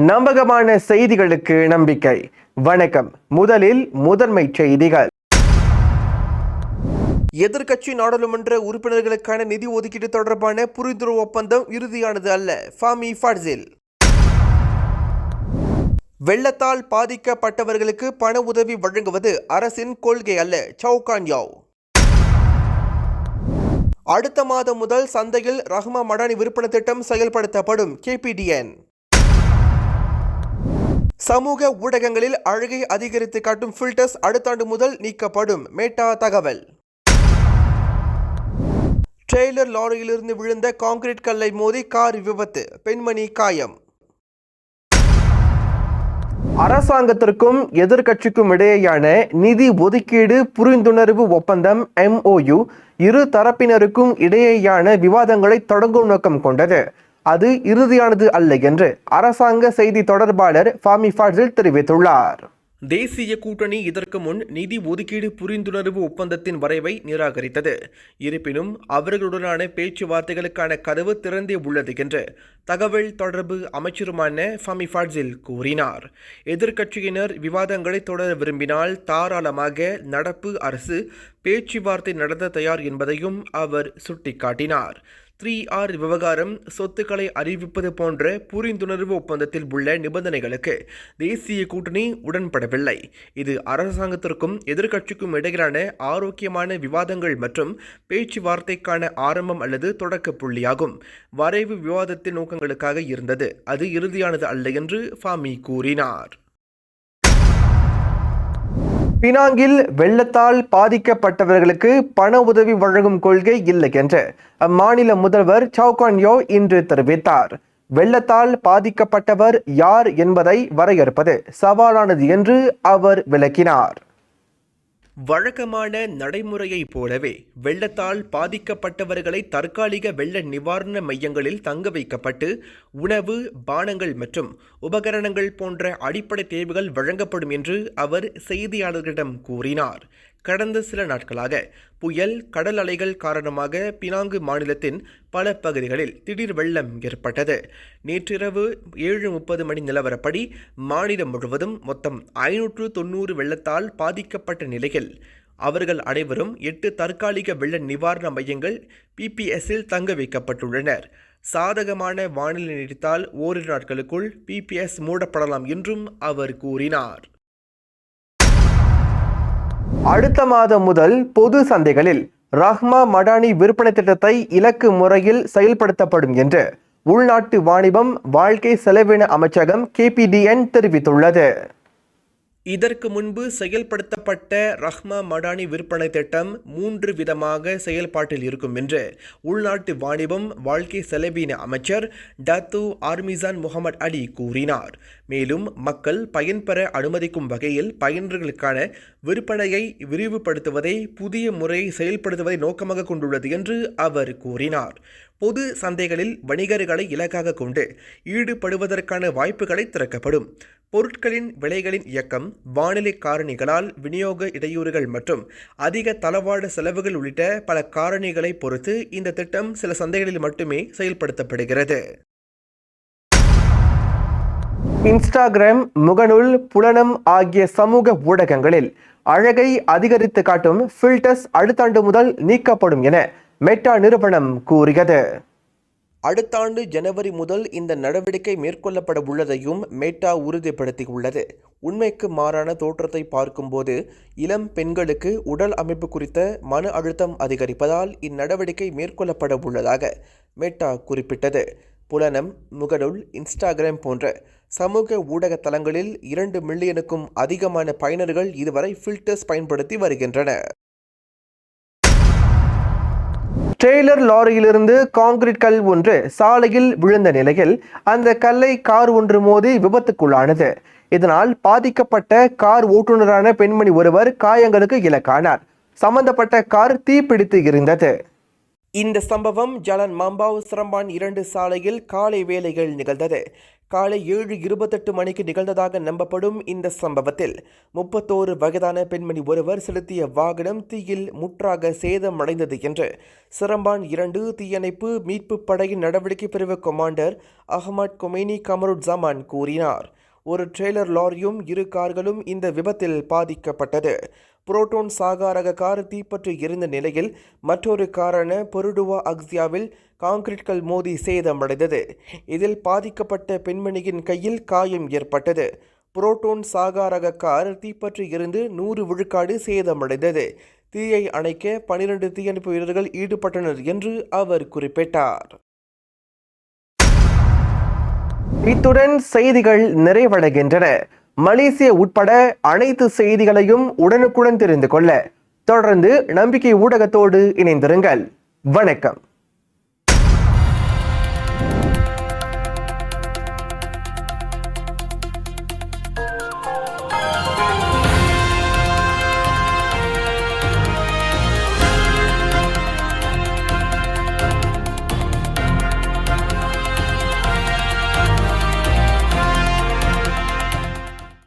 நம்பகமான செய்திகளுக்கு நம்பிக்கை. வணக்கம். முதலில் முதன்மை செய்திகள். எதிர்க்கட்சி நாடாளுமன்ற உறுப்பினர்களுக்கான நிதி ஒதுக்கீடு தொடர்பான புரிந்துணர்வு ஒப்பந்தம் இறுதியானது அல்ல. ஃபாமி ஃபாட்ஸில் வெள்ளத்தால் பாதிக்கப்பட்டவர்களுக்கு பண உதவி வழங்குவது அரசின் கொள்கை அல்ல. சவுகான் யாவ். அடுத்த மாதம் முதல் சந்தையில் ரஹ்மா மடானி விற்பனை திட்டம் செயல்படுத்தப்படும். கேபிடிஎன் சமூக ஊடகங்களில் அழகை அதிகரித்து காட்டும் ஃபில்டர்ஸ் அடுத்த ஆண்டு முதல் நீக்கப்படும். மேட்டா தகவல். ட்ரெய்லர் லாரியிலிருந்து விழுந்த கான்கிரீட் கல்லை மோதி கார் விபத்து. பெண்மணி காயம். அரசாங்கத்திற்கும் எதிர்க்கட்சிக்கும் இடையேயான நிதி ஒதுக்கீடு புரிந்துணர்வு ஒப்பந்தம் எம்ஓயு இரு தரப்பினருக்கும் இடையேயான விவாதங்களை தொடங்கும் நோக்கம் கொண்டது. அது இறுதியானது அல்ல என்று அரசாங்க செய்தி தொடர்பாளர் ஃபாமி ஃபாசில் தெரிவித்துள்ளார். தேசிய கூட்டணி இதற்கு முன் நிதி ஒதுக்கீடு புரிந்துணர்வு ஒப்பந்தத்தின் வரைவை நிராகரித்தது. இருப்பினும் அவர்களுடனான பேச்சுவார்த்தைகளுக்கான கதவு திறந்தே உள்ளது என்று தகவல் தொடர்பு அமைச்சருமான ஃபமி ஃபாட்ஸில் கூறினார். எதிர்க்கட்சியினர் விவாதங்களை தொடர விரும்பினால் தாராளமாக நடப்பு அரசு பேச்சுவார்த்தை நடத்த தயார் என்பதையும் அவர் சுட்டிக்காட்டினார். த்ரீ ஆர் விவகாரம் சொத்துக்களை அறிவிப்பது போன்ற புரிந்துணர்வு ஒப்பந்தத்தில் உள்ள நிபந்தனைகளுக்கு தேசிய கூட்டணி உடன்படவில்லை. இது அரசாங்கத்திற்கும் எதிர்க்கட்சிக்கும் இடையிலான ஆரோக்கியமான விவாதங்கள் மற்றும் பேச்சுவார்த்தைக்கான ஆரம்பம் அல்லது தொடக்க புள்ளியாகும். வரைவு விவாதத்தின் நோக்கங்களுக்காக இருந்தது. அது இறுதியானது அல்ல என்று ஃபாமி கூறினார். பினாங்கில் வெள்ளத்தால் பாதிக்கப்பட்டவர்களுக்கு பண உதவி வழங்கும் கொள்கை இல்லை என்று அம்மாநில முதல்வர் சவுகான்யோ இன்று தெரிவித்தார். வெள்ளத்தால் பாதிக்கப்பட்டவர் யார் என்பதை வரையறுப்பது சவாலானது என்று அவர் விளக்கினார். வழக்கமான நடைமுறையைப் போலவே வெள்ளத்தால் பாதிக்கப்பட்டவர்களை தற்காலிக வெள்ள நிவாரண மையங்களில் தங்க வைக்கப்பட்டு உணவு பானங்கள் மற்றும் உபகரணங்கள் போன்ற அடிப்படை தேவைகள் வழங்கப்படும் என்று அவர் செய்தியாளர்களிடம் கூறினார். கடந்த சில நாட்களாக புயல் கடல் அலைகள் காரணமாக பினாங்கு மாநிலத்தின் பல பகுதிகளில் திடீர் வெள்ளம் ஏற்பட்டது. நேற்றிரவு ஏழு முப்பது மணி நிலவரப்படி மாநிலம் முழுவதும் மொத்தம் ஐநூற்று தொண்ணூறு வெள்ளத்தால் பாதிக்கப்பட்ட நிலையில் அவர்கள் அனைவரும் எட்டு தற்காலிக வெள்ள நிவாரண மையங்கள் பிபிஎஸ்ஸில் தங்க வைக்கப்பட்டுள்ளனர். சாதகமான வானிலை நீடித்தால் ஓரிரு நாட்களுக்குள் பிபிஎஸ் மூடப்படலாம் என்றும் அவர் கூறினார். அடுத்த மாதம் முதல் பொது சந்தைகளில் ரஹ்மா மடானி விற்பனை திட்டத்தை இலக்கு முறையில் செயல்படுத்தப்படும் என்று உள்நாட்டு வாணிபம் வாழ்க்கை செலவின அமைச்சகம் கேபிடிஎன் தெரிவித்துள்ளது. இதற்கு முன்பு செயல்படுத்தப்பட்ட ரஹ்மா மடானி விற்பனை திட்டம் மூன்று விதமாக செயல்பாட்டில் இருக்கும் என்று உள்நாட்டு வாணிபம் வாழ்க்கை செலவின அமைச்சர் டத்து ஆர்மிசான் முகமது அலி கூறினார். மேலும் மக்கள் பயன்பெற அனுமதிக்கும் வகையில் பயனர்களுக்கான விற்பனையை விரிவுபடுத்துவதை புதிய முறையை செயல்படுத்துவதை நோக்கமாக கொண்டுள்ளது என்று அவர் கூறினார். பொது சந்தைகளில் வணிகர்களை இலக்காக கொண்டு ஈடுபடுவதற்கான வாய்ப்புகளை திறக்கப்படும். பொருட்களின் விலைகளின் இயக்கம் வானிலை காரணிகளால் விநியோக இடையூறுகள் மற்றும் அதிக தளவாட செலவுகள் உள்ளிட்ட பல காரணிகளை பொறுத்து இந்த திட்டம் சில சந்தைகளில் மட்டுமே செயல்படுத்தப்படுகிறது. இன்ஸ்டாகிராம் முகநூல் புலனம் ஆகிய சமூக ஊடகங்களில் அழகை அதிகரித்து காட்டும் ஃபில்டர்ஸ் அடுத்த ஆண்டு முதல் நீக்கப்படும் என மெட்டா நிறுவனம் கூறியது அடுத்த ஆண்டு ஜனவரி முதல் இந்த நடவடிக்கை மேற்கொள்ளப்பட உள்ளதையும் மேட்டா உறுதிப்படுத்தியுள்ளது. உண்மைக்கு மாறான தோற்றத்தை பார்க்கும்போது இளம் பெண்களுக்கு உடல் அமைப்பு குறித்த மன அழுத்தம் அதிகரிப்பதால் இந்நடவடிக்கை மேற்கொள்ளப்பட உள்ளதாக மேட்டா குறிப்பிட்டது. புலனம் முகநூல் இன்ஸ்டாகிராம் போன்ற சமூக ஊடக தளங்களில் இரண்டு மில்லியனுக்கும் அதிகமான பயனர்கள் இதுவரை ஃபில்டர்ஸ் பயன்படுத்தி வருகின்றனர். ட்ரெய்லர் லாரியிலிருந்து காங்கிரீட் கல் ஒன்று சாலையில் விழுந்த நிலையில் அந்த கல்லை கார் ஒன்று மோதி விபத்துக்குள்ளானது. இதனால் பாதிக்கப்பட்ட கார் ஓட்டுநரான பெண்மணி ஒருவர் காயங்களுக்கு இலக்கானார். சம்பந்தப்பட்ட கார் தீப்பிடித்து இருந்தது. இந்த சம்பவம் ஜலன் மம்பாவ் சிரம்பான் இரண்டு சாலையில் காலை வேலைகள் நிகழ்ந்தது. காலை ஏழு இருபத்தெட்டு மணிக்கு நிகழ்ந்ததாக நம்பப்படும் இந்த சம்பவத்தில் முப்பத்தோரு வயதான பெண்மணி ஒருவர் செலுத்திய வாகனம் தீயில் முற்றாக சேதமடைந்தது என்று சிரம்பான் இரண்டு தீயணைப்பு மீட்புப் படையின் நடவடிக்கை பிரிவு கமாண்டர் அகமட் கொமேனி கமருட்ஜமான் கூறினார். ஒரு ட்ரெய்லர் லாரியும் இரு கார்களும் இந்த விபத்தில் பாதிக்கப்பட்டது. புரோட்டோன் சாகாரக கார் தீப்பற்றி எரிந்த நிலையில் மற்றொரு காரான பொருடுவா அக்ஸியாவில் காங்கிரீட்கள் மோதி சேதமடைந்தது. இதில் பாதிக்கப்பட்ட பெண்மணியின் கையில் காயம் ஏற்பட்டது. புரோட்டோன் சாகாரக கார் தீப்பற்றி இருந்து நூறு விழுக்காடு சேதமடைந்தது. தீயை அணைக்க பனிரெண்டு தீயணைப்பு வீரர்கள் ஈடுபட்டனர் என்று அவர் குறிப்பிட்டார். இத்துடன் செய்திகள் நிறைவடைகின்றன. மலேசிய உட்பட அனைத்து செய்திகளையும் உடனுக்குடன் தெரிந்து கொள்ள தொடர்ந்து நம்பிக்கை ஊடகத்தோடு இணைந்திருங்கள். வணக்கம்.